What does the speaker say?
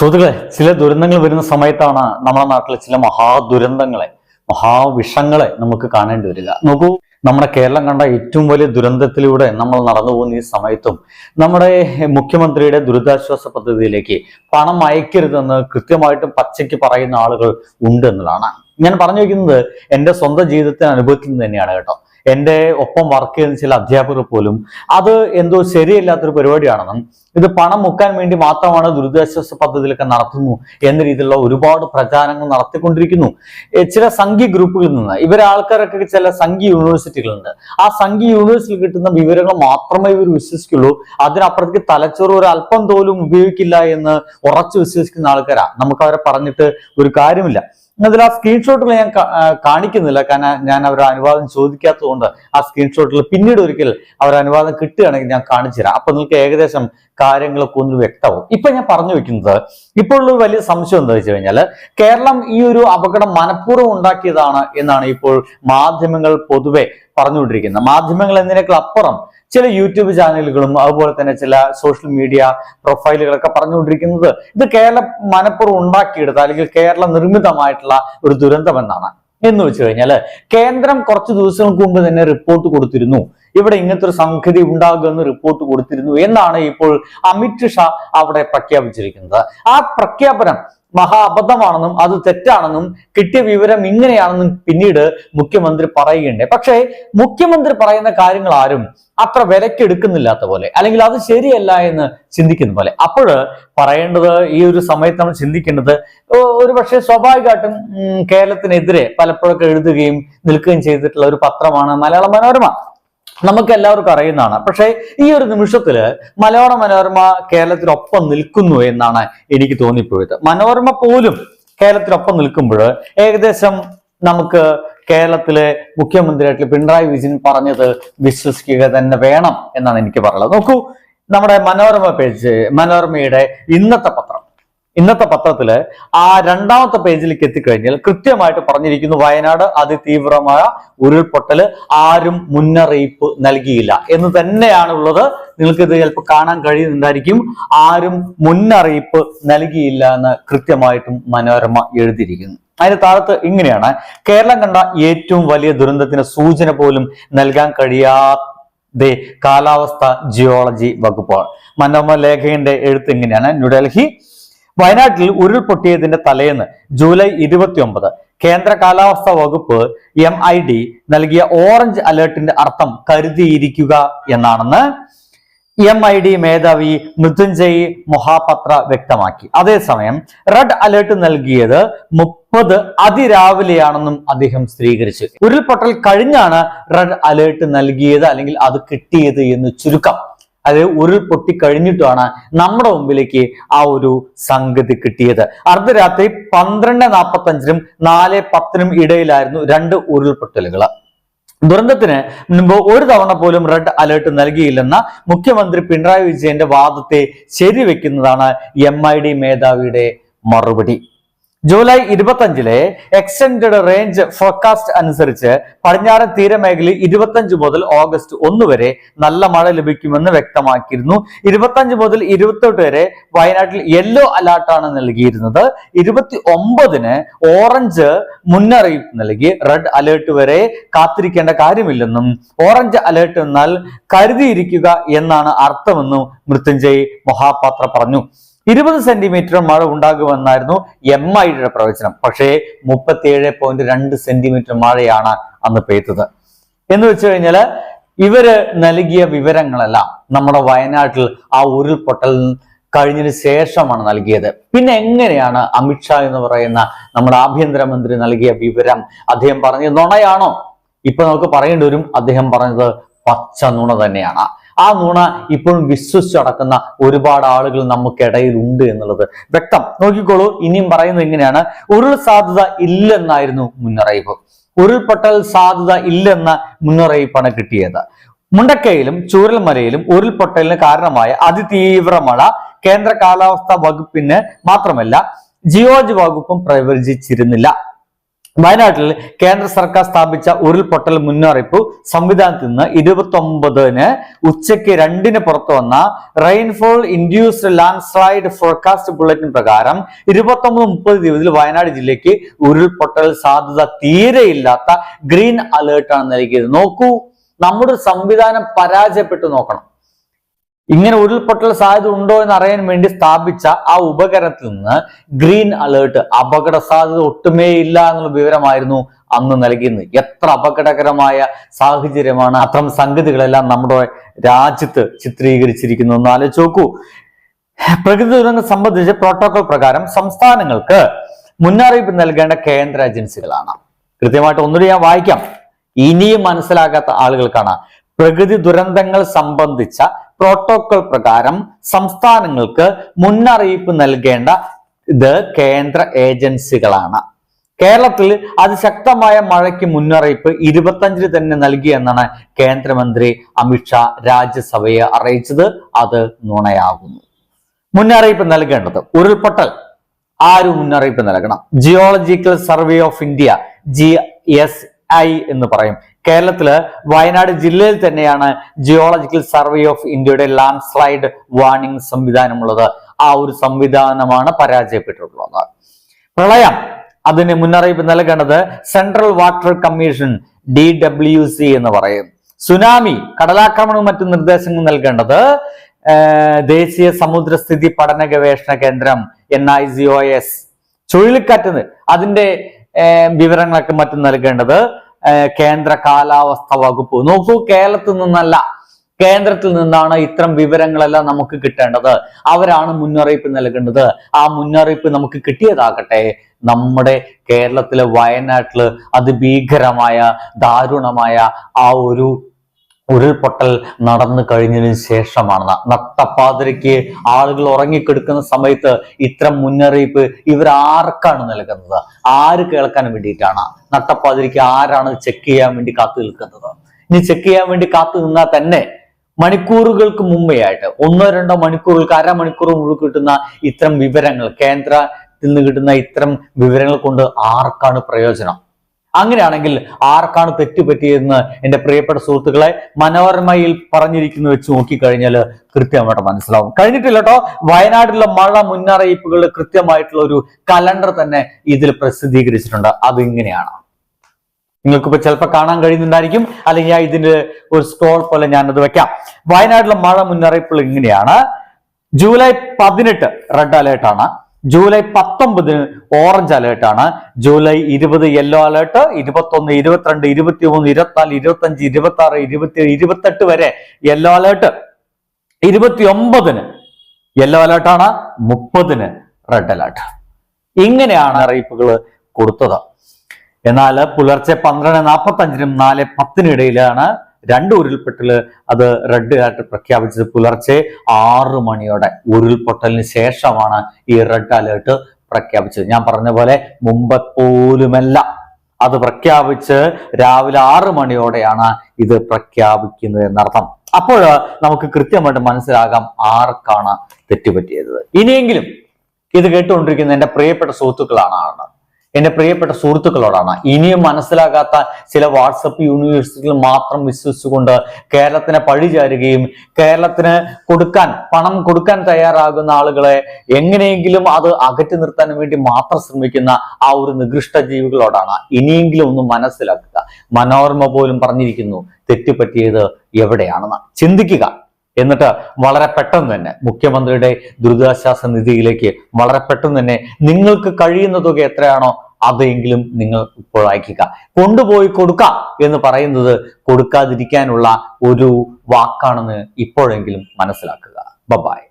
സുഹൃത്തുക്കളെ ചില ദുരന്തങ്ങൾ വരുന്ന സമയത്താണ് നമ്മുടെ നാട്ടിലെ ചില മഹാദുരന്തങ്ങളെ മഹാവിഷങ്ങളെ നമുക്ക് കാണേണ്ടി വരിക. നോക്കൂ നമ്മുടെ കേരളം കണ്ട ഏറ്റവും വലിയ ദുരന്തത്തിലൂടെ നമ്മൾ നടന്നു പോകുന്ന ഈ സമയത്തും നമ്മുടെ മുഖ്യമന്ത്രിയുടെ ദുരിതാശ്വാസ പദ്ധതിയിലേക്ക് പണം അയക്കരുതെന്ന് കൃത്യമായിട്ടും പച്ചയ്ക്ക് പറയുന്ന ആളുകൾ ഉണ്ട് എന്നതാണ് ഞാൻ പറഞ്ഞു വയ്ക്കുന്നത് എന്റെ സ്വന്തം ജീവിതത്തിൽ അനുഭവിക്കുന്നത് തന്നെയാണ് കേട്ടോ. എന്റെ ഒപ്പം വർക്ക് ചെയ്യുന്ന ചില അധ്യാപകർ പോലും അത് എന്തോ ശരിയല്ലാത്തൊരു പരിപാടിയാണെന്നും ഇത് പണം മുക്കാൻ വേണ്ടി മാത്രമാണ് ദുരിതാശ്വാസ പദ്ധതിയിലൊക്കെ നടത്തുന്നു എന്ന രീതിയിലുള്ള ഒരുപാട് പ്രചാരണങ്ങൾ നടത്തിക്കൊണ്ടിരിക്കുന്നു. ചില സംഘി ഗ്രൂപ്പുകളിൽ നിന്ന് ഇവരെ ആൾക്കാരൊക്കെ ചില സംഘി യൂണിവേഴ്സിറ്റികളുണ്ട്. ആ സംഘി യൂണിവേഴ്സിറ്റി കിട്ടുന്ന വിവരങ്ങൾ മാത്രമേ ഇവർ വിശ്വസിക്കുള്ളൂ. അതിനപ്പുറത്തേക്ക് തലച്ചോറ് ഒരു അല്പം തോലും ഉപയോഗിക്കില്ല എന്ന് ഉറച്ചു വിശ്വസിക്കുന്ന ആൾക്കാരാ. നമുക്ക് അവരെ പറഞ്ഞിട്ട് ഒരു കാര്യമില്ല. അതിൽ ആ സ്ക്രീൻഷോട്ടുകൾ ഞാൻ കാണിക്കുന്നില്ല. കാരണം ഞാൻ അവരുടെ അനുവാദം ചോദിക്കാത്തതുകൊണ്ട് ആ സ്ക്രീൻഷോട്ടിൽ പിന്നീട് ഒരിക്കൽ അവർ അനുവാദം കിട്ടുകയാണെങ്കിൽ ഞാൻ കാണിച്ചു തരാം അപ്പൊ നിങ്ങൾക്ക് ഏകദേശം കാര്യങ്ങളൊക്കെ ഒന്ന് വ്യക്തമാവും. ഇപ്പൊ ഞാൻ പറഞ്ഞു വെക്കുന്നത് ഇപ്പോൾ ഉള്ള വലിയ സംശയം എന്താ വെച്ച് കഴിഞ്ഞാൽ കേരളം ഈ ഒരു അപകടം മനഃപൂർവം ഉണ്ടാക്കിയതാണ് എന്നാണ് ഇപ്പോൾ മാധ്യമങ്ങൾ പൊതുവെ പറഞ്ഞുകൊണ്ടിരിക്കുന്നത്. മാധ്യമങ്ങൾ എന്നതിനേക്കാൾ അപ്പുറം ചില യൂട്യൂബ് ചാനലുകളും അതുപോലെ തന്നെ ചില സോഷ്യൽ മീഡിയ പ്രൊഫൈലുകളൊക്കെ പറഞ്ഞുകൊണ്ടിരിക്കുന്നത് ഇത് കേരളം മനഃപൂർവം ഉണ്ടാക്കിയെടുത്ത അല്ലെങ്കിൽ കേരള നിർമ്മിതമായിട്ടുള്ള ഒരു ദുരന്തം എന്നാണ് എന്ന് വെച്ച് കഴിഞ്ഞാൽ കേന്ദ്രം കുറച്ച് ദിവസങ്ങൾക്ക് മുമ്പ് തന്നെ റിപ്പോർട്ട് കൊടുത്തിരുന്നു. ഇവിടെ ഇങ്ങനത്തെ ഒരു സംഗതി ഉണ്ടാകുമെന്ന് റിപ്പോർട്ട് കൊടുത്തിരുന്നു എന്നാണ് ഇപ്പോൾ അമിത് ഷാ അവിടെ പ്രഖ്യാപിച്ചിരിക്കുന്നത്. ആ പ്രഖ്യാപനം മഹാ അബദ്ധമാണെന്നും അത് തെറ്റാണെന്നും കിട്ടിയ വിവരം ഇങ്ങനെയാണെന്നും പിന്നീട് മുഖ്യമന്ത്രി പറയുകയുണ്ട് പക്ഷേ മുഖ്യമന്ത്രി പറയുന്ന കാര്യങ്ങൾ ആരും അത്ര വിലക്കെടുക്കുന്നില്ലാത്ത പോലെ അല്ലെങ്കിൽ അത് ശരിയല്ല എന്ന് ചിന്തിക്കുന്ന പോലെ. അപ്പോൾ പറയേണ്ടത് ഈ ഒരു സമയത്ത് നമ്മൾ ചിന്തിക്കേണ്ടത് ഒരു പക്ഷേ സ്വാഭാവികമായിട്ടും കേരളത്തിനെതിരെ പലപ്പോഴൊക്കെ എഴുതുകയും നിൽക്കുകയും ചെയ്തിട്ടുള്ള ഒരു പത്രമാണ് മലയാള മനോരമ. നമുക്ക് എല്ലാവർക്കും അറിയുന്നതാണ്. പക്ഷേ ഈ ഒരു നിമിഷത്തിൽ മലയാള മനോരമ കേരളത്തിനൊപ്പം നിൽക്കുന്നു എന്നാണ് എനിക്ക് തോന്നിപ്പോയത്. മനോരമ പോലും കേരളത്തിനൊപ്പം നിൽക്കുമ്പോൾ ഏകദേശം നമുക്ക് കേരളത്തിലെ മുഖ്യമന്ത്രിയായിട്ടുള്ള പിണറായി വിജയൻ പറഞ്ഞത് വിശ്വസിക്കുക തന്നെ വേണം എന്നാണ് എനിക്ക് പറയുന്നത് നോക്കൂ നമ്മുടെ മനോരമ പേജ് മനോരമയുടെ ഇന്നത്തെ പത്രം. ഇന്നത്തെ പത്രത്തിൽ ആ രണ്ടാമത്തെ പേജിലേക്ക് എത്തിക്കഴിഞ്ഞാൽ കൃത്യമായിട്ട് പറഞ്ഞിരിക്കുന്നു വയനാട് അതിതീവ്രമായ ഉരുൾപൊട്ടൽ ആരും മുന്നറിയിപ്പ് നൽകിയില്ല. എന്ന് തന്നെയാണ് ഉള്ളത് നിങ്ങൾക്ക് ഇത് ചിലപ്പോൾ കാണാൻ കഴിയുന്നുണ്ടായിരിക്കും. ആരും മുന്നറിയിപ്പ് നൽകിയില്ല എന്ന് കൃത്യമായിട്ടും മനോരമ എഴുതിയിരിക്കുന്നു. അതിന് താഴത്ത് ഇങ്ങനെയാണ്. കേരളം കണ്ട ഏറ്റവും വലിയ ദുരന്തത്തിന് സൂചന പോലും നൽകാൻ കഴിയാതെ കാലാവസ്ഥ ജിയോളജി വകുപ്പ്. മനോമ ലേഖകന്റെ എഴുത്ത് ഇങ്ങനെയാണ്. ന്യൂഡൽഹി വയനാട്ടിൽ ഉരുൾപൊട്ടിയതിന്റെ തലേന്ന് ജൂലൈ ഇരുപത്തിയൊമ്പത് കേന്ദ്ര കാലാവസ്ഥാ വകുപ്പ് എം ഐ ഡി നൽകിയ ഓറഞ്ച് അലേർട്ടിന്റെ അർത്ഥം കരുതിയിരിക്കുക എന്നാണെന്ന് എം ഐ ഡി മേധാവി മൃത്യുഞ്ജയ് മൊഹാപത്ര വ്യക്തമാക്കി. അതേസമയം റെഡ് അലേർട്ട് നൽകിയത് മുപ്പത് അതിരാവിലെയാണെന്നും അദ്ദേഹം സ്ഥിരീകരിച്ചു. ഉരുൾപൊട്ടൽ കഴിഞ്ഞാണ് റെഡ് അലേർട്ട് നൽകിയത് അല്ലെങ്കിൽ അത് കിട്ടിയത് എന്ന് ചുരുക്കം. അത് ഉരുൾപൊട്ടി കഴിഞ്ഞിട്ടാണ് നമ്മുടെ മുമ്പിലേക്ക് ആ ഒരു സംഗതി കിട്ടിയത്. അർദ്ധരാത്രി പന്ത്രണ്ട് നാൽപ്പത്തഞ്ചിനും നാല് പത്തിനും ഇടയിലായിരുന്നു രണ്ട് ഉരുൾപൊട്ടലുകൾ ദുരന്തത്തിന് മുൻപ് ഒരു തവണ പോലും റെഡ് അലേർട്ട് നൽകിയില്ലെന്ന മുഖ്യമന്ത്രി പിണറായി വിജയന്റെ വാദത്തെ ശരിവെക്കുന്നതാണ് എം മേധാവിയുടെ മറുപടി. ജൂലൈ ഇരുപത്തഞ്ചിലെ എക്സ്റ്റൻഡഡ് റേഞ്ച് ഫോർകാസ്റ്റ് അനുസരിച്ച് പടിഞ്ഞാറൻ തീരമേഖലയിൽ ഇരുപത്തഞ്ച് മുതൽ ഓഗസ്റ്റ് ഒന്ന് വരെ നല്ല മഴ ലഭിക്കുമെന്ന് വ്യക്തമാക്കിയിരുന്നു. ഇരുപത്തഞ്ച് മുതൽ ഇരുപത്തെട്ട് വരെ വയനാട്ടിൽ യെല്ലോ അലർട്ടാണ് നൽകിയിരുന്നത്. ഇരുപത്തി ഒമ്പതിന് ഓറഞ്ച് മുന്നറിയിപ്പ് നൽകി. റെഡ് അലേർട്ട് വരെ കാത്തിരിക്കേണ്ട കാര്യമില്ലെന്നും ഓറഞ്ച് അലേർട്ട് എന്നാൽ കരുതിയിരിക്കുക എന്നാണ് അർത്ഥമെന്നും മൃത്യുഞ്ജയ് മഹാപാത്ര പറഞ്ഞു. ഇരുപത് സെന്റിമീറ്റർ മഴ ഉണ്ടാകുമെന്നായിരുന്നു എം ഐയുടെ പ്രവചനം. പക്ഷേ മുപ്പത്തിയേഴ് പോയിന്റ് രണ്ട് സെന്റിമീറ്റർ മഴയാണ് അന്ന് പെയ്തത്. എന്ന് വെച്ച് കഴിഞ്ഞാൽ ഇവർ നൽകിയ വിവരങ്ങളെല്ലാം നമ്മുടെ വയനാട്ടിൽ ആ ഉരുൾപൊട്ടൽ കഴിഞ്ഞതിന് ശേഷമാണ് നൽകിയത്. പിന്നെ എങ്ങനെയാണ് അമിത്ഷാ എന്ന് പറയുന്ന നമ്മുടെ ആഭ്യന്തരമന്ത്രി നൽകിയ വിവരം അദ്ദേഹം പറഞ്ഞത് നുണയാണോ? ഇപ്പൊ നമുക്ക് പറയേണ്ടി വരും. അദ്ദേഹം പറഞ്ഞത് പച്ച നുണ തന്നെയാണ്. ആ നുണ ഇപ്പോഴും വിശ്വസിച്ചടക്കുന്ന ഒരുപാട് ആളുകൾ നമുക്കിടയിൽ ഉണ്ട് എന്നുള്ളത് വ്യക്തം. നോക്കിക്കോളൂ ഇനിയും പറയുന്നത് എങ്ങനെയാണ് ഉരുൾ സാധ്യത ഇല്ലെന്നായിരുന്നു മുന്നറിയിപ്പ്. ഉരുൾപൊട്ടൽ സാധ്യത ഇല്ലെന്ന മുന്നറിയിപ്പാണ് കിട്ടിയത്. മുണ്ടക്കയിലും ചൂരൽമലയിലും ഉരുൾപൊട്ടലിന് കാരണമായ അതിതീവ്ര മഴ കേന്ദ്ര കാലാവസ്ഥാ വകുപ്പിന് മാത്രമല്ല ജിയോളജി വകുപ്പും പ്രവചിച്ചിരുന്നില്ല. വയനാട്ടിൽ കേന്ദ്ര സർക്കാർ സ്ഥാപിച്ച ഉരുൾപൊട്ടൽ മുന്നറിയിപ്പ് സംവിധാനത്തിൽ നിന്ന് ഇരുപത്തി ഒമ്പതിന് ഉച്ചയ്ക്ക് രണ്ടിന് പുറത്തു വന്ന rainfall induced landslide forecast bulletin പ്രകാരം ഇരുപത്തി ഒമ്പത് മുപ്പത് തീയതിയിൽ വയനാട് ജില്ലയ്ക്ക് ഉരുൾപൊട്ടൽ സാധ്യത തീരെയില്ലാത്ത ഗ്രീൻ അലേർട്ടാണ് നൽകിയത്. നോക്കൂ നമ്മുടെ സംവിധാനം പരാജയപ്പെട്ടു നോക്കണം. ഇങ്ങനെ ഉരുൾപൊട്ടൽ സാധ്യത ഉണ്ടോ എന്ന് അറിയാൻ വേണ്ടി സ്ഥാപിച്ച ആ ഉപകരണത്തിൽ നിന്ന് ഗ്രീൻ അലേർട്ട് അപകട സാധ്യത ഒട്ടുമേ ഇല്ല എന്നുള്ള വിവരമായിരുന്നു അന്ന് നൽകിയിരുന്നത്. എത്ര അപകടകരമായ സാഹചര്യമാണ് അത്തരം സംഗതികളെല്ലാം നമ്മുടെ രാജ്യത്ത് ചിത്രീകരിച്ചിരിക്കുന്നു എന്ന് ആലോചിച്ച് പ്രകൃതി ദുരന്തം സംബന്ധിച്ച് പ്രോട്ടോകോൾ പ്രകാരം സംസ്ഥാനങ്ങൾക്ക് മുന്നറിയിപ്പ് നൽകേണ്ട കേന്ദ്ര ഏജൻസികളാണ് കൃത്യമായിട്ട് ഒന്നുകൂടി ഞാൻ വായിക്കാം. ഇനിയും മനസ്സിലാകാത്ത ആളുകൾക്കാണ് പ്രകൃതി ദുരന്തങ്ങൾ സംബന്ധിച്ച പ്രോട്ടോകോൾ പ്രകാരം സംസ്ഥാനങ്ങൾക്ക് മുന്നറിയിപ്പ് നൽകേണ്ട ഇത് കേന്ദ്ര ഏജൻസികളാണ്. കേരളത്തിൽ അതിശക്തമായ മഴയ്ക്ക് മുന്നറിയിപ്പ് ഇരുപത്തഞ്ചിന് തന്നെ നൽകിയെന്നാണ് കേന്ദ്രമന്ത്രി അമിത്ഷാ രാജ്യസഭയെ അറിയിച്ചത്. അത് നുണയാകുന്നു. മുന്നറിയിപ്പ് നൽകേണ്ടത് ഉരുൾപൊട്ടൽ. ആരും മുന്നറിയിപ്പ് നൽകണം. Geological survey of India G S I എന്ന് പറയും. കേരളത്തിൽ വയനാട് ജില്ലയിൽ തന്നെയാണ് ജിയോളജിക്കൽ സർവേ ഓഫ് ഇന്ത്യയുടെ ലാൻഡ് സ്ലൈഡ് വാർണിംഗ് സംവിധാനമുള്ളത്. ആ ഒരു സംവിധാനമാണ് പരാജയപ്പെട്ടിട്ടുള്ളത്. പ്രളയം. അതിന് മുന്നറിയിപ്പ് നൽകേണ്ടത് central water commission D W C എന്ന് പറയും. സുനാമി കടലാക്രമണവും മറ്റു നിർദ്ദേശങ്ങൾ നൽകേണ്ടത് ദേശീയ സമുദ്രസ്ഥിതി പഠന ഗവേഷണ കേന്ദ്രം N I C O S ചുഴലിക്കാറ്റ് അതിന്റെ വിവരങ്ങളൊക്കെ മറ്റും നൽകേണ്ടത് കേന്ദ്ര കാലാവസ്ഥ വകുപ്പ്. നോക്കൂ കേരളത്തിൽ നിന്നല്ല കേന്ദ്രത്തിൽ നിന്നാണ് ഇത്തരം വിവരങ്ങളെല്ലാം നമുക്ക് കിട്ടേണ്ടത്. അവരാണ് മുന്നറിയിപ്പ് നൽകേണ്ടത്. ആ മുന്നറിയിപ്പ് നമുക്ക് കിട്ടിയതാകട്ടെ. നമ്മുടെ കേരളത്തിലെ വയനാട്ടിൽ അതിഭീകരമായ ദാരുണമായ ആ ഒരു ഉരുൾപൊട്ടൽ നടന്നു കഴിഞ്ഞതിന് ശേഷമാണ് നട്ടപ്പാതിരയ്ക്ക് ആളുകൾ ഉറങ്ങിക്കെടുക്കുന്ന സമയത്ത് ഇത്തരം മുന്നറിയിപ്പ് ഇവരാർക്കാണ് നൽകുന്നത്? ആര് കേൾക്കാൻ വേണ്ടിയിട്ടാണ്? നട്ടപ്പാതിരയ്ക്ക് ആരാണ് ചെക്ക് ചെയ്യാൻ വേണ്ടി കാത്തു നിൽക്കുന്നത്? ഇനി ചെക്ക് ചെയ്യാൻ വേണ്ടി കാത്തു നിന്നാൽ തന്നെ മണിക്കൂറുകൾക്ക് മുമ്പേ ആയിട്ട് ഒന്നോ രണ്ടോ മണിക്കൂറുകൾക്ക് അരമണിക്കൂർ മുമ്പ് കിട്ടുന്ന ഇത്തരം വിവരങ്ങൾ കേന്ദ്രത്തിൽ നിന്ന് കിട്ടുന്ന ഇത്തരം വിവരങ്ങൾ കൊണ്ട് ആർക്കാണ് പ്രയോജനം? അങ്ങനെയാണെങ്കിൽ ആർക്കാണ് തെറ്റുപറ്റിയതെന്ന് എന്റെ പ്രിയപ്പെട്ട സുഹൃത്തുക്കളെ മനോരമയിൽ പറഞ്ഞിരിക്കുന്നു വെച്ച് നോക്കിക്കഴിഞ്ഞാൽ കൃത്യമായിട്ട് മനസ്സിലാവും. കഴിഞ്ഞിട്ടില്ല കേട്ടോ വയനാട്ടിലെ മഴ മുന്നറിയിപ്പുകൾ കൃത്യമായിട്ടുള്ള ഒരു കലണ്ടർ തന്നെ ഇതിൽ പ്രസിദ്ധീകരിച്ചിട്ടുണ്ട്. അതിങ്ങനെയാണ്. നിങ്ങൾക്കിപ്പോ ചിലപ്പോൾ കാണാൻ കഴിയുന്നുണ്ടായിരിക്കും. അല്ലെങ്കിൽ ഞാൻ ഇതിന്റെ ഒരു സ്ക്രോൾ പോലെ ഞാനത് വെക്കാം. വയനാട്ടിലെ മഴ മുന്നറിയിപ്പുകൾ ഇങ്ങനെയാണ്. ജൂലൈ പതിനെട്ട് റെഡ് അലേർട്ടാണ്. ജൂലൈ പത്തൊമ്പതിന് ഓറഞ്ച് അലേർട്ട് ആണ്. ജൂലൈ ഇരുപത് യെല്ലോ അലേർട്ട് ഇരുപത്തൊന്ന് ഇരുപത്തിരണ്ട് ഇരുപത്തി മൂന്ന് ഇരുപത്തിനാല് ഇരുപത്തഞ്ച് ഇരുപത്തി ആറ് ഇരുപത്തി ഇരുപത്തെട്ട് വരെ യെല്ലോ അലേർട്ട്. ഇരുപത്തി ഒമ്പതിന് യെല്ലോ അലേർട്ടാണ് മുപ്പതിന് റെഡ് അലേർട്ട്. ഇങ്ങനെയാണ് അറിയിപ്പുകൾ കൊടുത്തത്. എന്നാൽ പുലർച്ചെ പന്ത്രണ്ട് നാൽപ്പത്തി അഞ്ചിനും നാല് പത്തിനിടയിലാണ് രണ്ട് ഉരുൾപൊട്ടൽ അത് റെഡ് അലർട്ട് പ്രഖ്യാപിച്ചത് പുലർച്ചെ ആറ് മണിയോടെ. ഉരുൾപൊട്ടലിന് ശേഷമാണ് ഈ റെഡ് അലേർട്ട് പ്രഖ്യാപിച്ചത്. ഞാൻ പറഞ്ഞ പോലെ മുമ്പ് പോലുമല്ല. അത് പ്രഖ്യാപിച്ച് രാവിലെ ആറ് മണിയോടെയാണ് ഇത് പ്രഖ്യാപിക്കുന്നത് എന്നർത്ഥം. അപ്പോൾ നമുക്ക് കൃത്യമായിട്ട് മനസ്സിലാകാം ആർക്കാണ് തെറ്റുപറ്റിയത്. ഇനിയെങ്കിലും ഇത് കേട്ടുകൊണ്ടിരിക്കുന്ന എന്റെ പ്രിയപ്പെട്ട സുഹൃത്തുക്കളാണ് ആണ് എന്റെ പ്രിയപ്പെട്ട സുഹൃത്തുക്കളോടാണ്. ഇനിയും മനസ്സിലാകാത്ത ചില വാട്സപ്പ് യൂണിവേഴ്സിറ്റികൾ മാത്രം വിശ്വസിച്ചുകൊണ്ട് കേരളത്തിനെ പഴിചാരുകയും കേരളത്തിന് കൊടുക്കാൻ പണം കൊടുക്കാൻ തയ്യാറാകുന്ന ആളുകളെ എങ്ങനെയെങ്കിലും അത് അകറ്റി നിർത്താൻ വേണ്ടി മാത്രം ശ്രമിക്കുന്ന ആ ഒരു നികൃഷ്ട ജീവികളോടാണ് ഇനിയെങ്കിലും ഒന്ന് മനസ്സിലാക്കുക. മനോരമ പോലും പറഞ്ഞിരിക്കുന്നു തെറ്റുപറ്റിയത് എവിടെയാണെന്ന്. ചിന്തിക്കുക. എന്നിട്ട് വളരെ പെട്ടെന്ന് തന്നെ മുഖ്യമന്ത്രിയുടെ ദുരിതാശ്വാസ നിധിയിലേക്ക് വളരെ പെട്ടെന്ന് തന്നെ നിങ്ങൾക്ക് കഴിയുന്ന തുക എത്രയാണോ അതെങ്കിലും നിങ്ങൾ ഇപ്പോൾ അയക്കുക. കൊണ്ടുപോയി കൊടുക്ക എന്ന് പറയുന്നത് കൊടുക്കാതിരിക്കാനുള്ള ഒരു വാക്കാണെന്ന് ഇപ്പോഴെങ്കിലും മനസ്സിലാക്കുക. ബബായ്